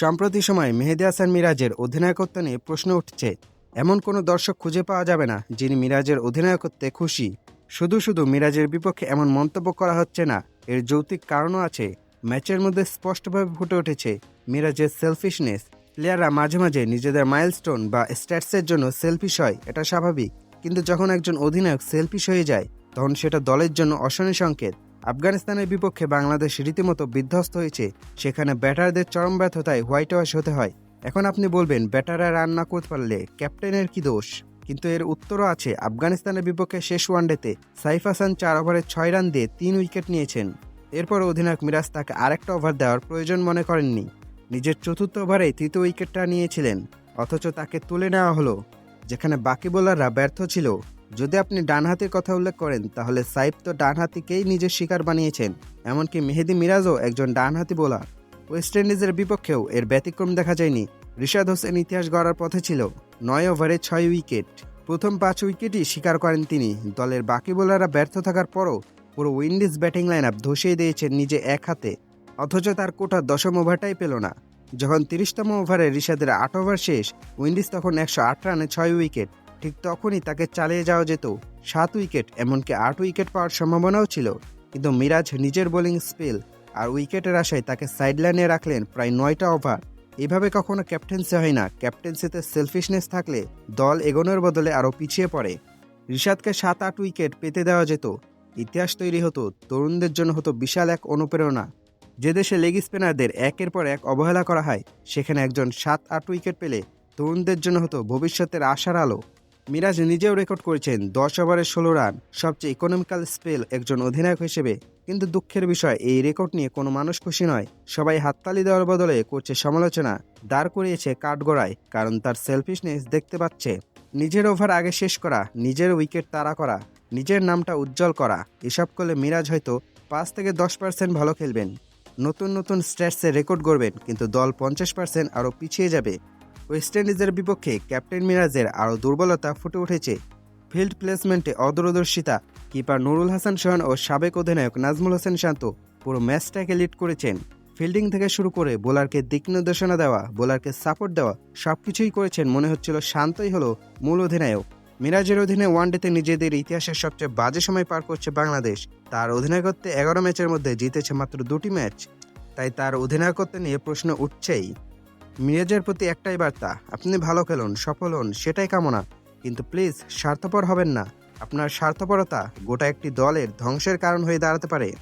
সম্প্রতি সময়ে মেহেদি হাসান মিরাজের অধিনায়কত্ব নিয়ে প্রশ্ন উঠছে। এমন কোনো দর্শক খুঁজে পাওয়া যাবে না, যিনি মিরাজের অধিনায়কত্বে খুশি। শুধু শুধু মিরাজের বিপক্ষে এমন মন্তব্য করা হচ্ছে না, এর যৌক্তিক কারণও আছে। ম্যাচের মধ্যে স্পষ্টভাবে ফুটে উঠেছে মিরাজের সেলফিশনেস প্লেয়াররা মাঝে মাঝে নিজেদের মাইলস্টোন বা স্ট্যাটসের জন্য সেলফিশ হয়, এটা স্বাভাবিক। কিন্তু যখন একজন অধিনায়ক সেলফিশ হয়ে যায়, তখন সেটা দলের জন্য অশনি সংকেত। আফগানিস্তানের বিপক্ষে বাংলাদেশ রীতিমতো বিধ্বস্ত হয়েছে, সেখানে ব্যাটারদের চরম ব্যর্থতায় হোয়াইট ওয়াশ হতে হয়। এখন আপনি বলবেন, ব্যাটাররা রান না করতে পারলে ক্যাপ্টেনের কি দোষ? কিন্তু এর উত্তরও আছে, আফগানিস্তানের বিপক্ষে শেষ ওয়ানডেতে সাইফ হাসান চার ওভারে ছয় রান দিয়ে তিন উইকেট নিয়েছেন। এরপর অধিনায়ক মিরাজ তাকে আরেকটা ওভার দেওয়ার প্রয়োজন মনে করেননি। নিজের চতুর্থ ওভারে তৃতীয় উইকেটটা নিয়েছিলেন, অথচ তাকে তুলে নেওয়া হলো, যেখানে বাকি বোলাররা ব্যর্থ ছিল। যদি আপনি ডানহাতির কথা উল্লেখ করেন, তাহলে সাইফ তো ডানহাতিকেই নিজের শিকার বানিয়েছেন, এমনকি মেহেদি মিরাজও একজন ডানহাতি বোলার। ওয়েস্ট ইন্ডিজের বিপক্ষেও এর ব্যতিক্রম দেখা যায়নি। রিশাদ হোসেন ইতিহাস গড়ার পথে ছিল নয় ওভারে ছয় উইকেট। প্রথম পাঁচ উইকেটই স্বীকার করেন তিনি। দলের বাকি বোলাররা ব্যর্থ থাকার পরও পুরো উইন্ডিজ ব্যাটিং লাইন আপ ধসিয়ে দিয়েছেন নিজে এক হাতে। অথচ তার কোটা দশম ওভারটাই পেল না। যখন তিরিশতম ওভারে রিশাদের আট ওভার শেষ, উইন্ডিজ তখন একশো আট রানে ছয় উইকেট। ঠিক তখনই তাকে চালিয়ে যাওয়া যেত। সাত উইকেট, এমনকি আট উইকেট পাওয়ার সম্ভাবনাও ছিল। কিন্তু মিরাজ নিজের বোলিং স্পেল আর উইকেটের আশায় তাকে সাইডলাইনে রাখলেন প্রায় নয়টা ওভার। এভাবে কখনো ক্যাপ্টেন্সি হয় না। ক্যাপ্টেন্সিতে সেলফিশনেস থাকলে দল এগোনোর বদলে আরও পিছিয়ে পড়ে। রিশাদকে সাত আট উইকেট পেতে দেওয়া যেত। ইতিহাস তৈরি হতো, তরুণদের জন্য হতো বিশাল এক অনুপ্রেরণা। যে দেশে লেগ স্পিনারদের একের পর এক অবহেলা করা হয়, সেখানে একজন সাত আট উইকেট পেলে তরুণদের জন্য হতো ভবিষ্যতের আশার আলো। মিরাজ নিজেও রেকর্ড করেছেন দশ ওভারে ষোলো রান, সবচেয়ে ইকোনমিক্যাল স্পেল একজন অধিনায়ক হিসেবে। কিন্তু দুঃখের বিষয়, এই রেকর্ড নিয়ে কোনো মানুষ খুশি নয়। সবাই হাততালি দেওয়ার বদলে করছে সমালোচনা, দাঁড় করিয়েছে কাঠগড়ায়, কারণ তার সেলফিশনেস দেখতে পাচ্ছে। নিজের ওভার আগে শেষ করা, নিজের উইকেট তাড়া করা, নিজের নামটা উজ্জ্বল করা, এসব করলে মিরাজ হয়তো পাঁচ থেকে দশ পার্সেন্ট ভালো খেলবেন। নতুন নতুন স্ট্যাটসে রেকর্ড করবেন কিন্তু দল পঞ্চাশ পার্সেন্ট আরও পিছিয়ে যাবে। ওয়েস্ট ইন্ডিজের বিপক্ষে ক্যাপ্টেন মিরাজের আরও দুর্বলতা ফুটে উঠেছে। ফিল্ড প্লেসমেন্টে অদূরদর্শিতা, কিপার নুরুল হাসান সোহান ও সাবেক অধিনায়ক নাজমুল হোসেন শান্ত পুরো ম্যাচটাকে লিড করেছেন। ফিল্ডিং থেকে শুরু করে বোলারকে দিক নির্দেশনা দেওয়া, বোলারকে সাপোর্ট দেওয়া, সবকিছুই করেছেন মনে হচ্ছিল শান্তই হলো মূল অধিনায়ক। মিরাজের অধীনে ওয়ানডেতে নিজেদের ইতিহাসের সবচেয়ে বাজে সময় পার করছে বাংলাদেশ। তার অধিনায়কত্বে এগারো ম্যাচের মধ্যে জিতেছে মাত্র দুটি ম্যাচ। তাই তার অধিনায়কত্ব নিয়ে প্রশ্ন উঠছেই। মিরাজের প্রতি একটাই বার্তা, আপনি ভালো খেলুন, সফল হন, সেটাই কামনা। কিন্তু প্লিজ, স্বার্থপর হবেন না। আপনার স্বার্থপরতা গোটা একটি দলের ধ্বংসের কারণ হয়ে দাঁড়াতে পারে।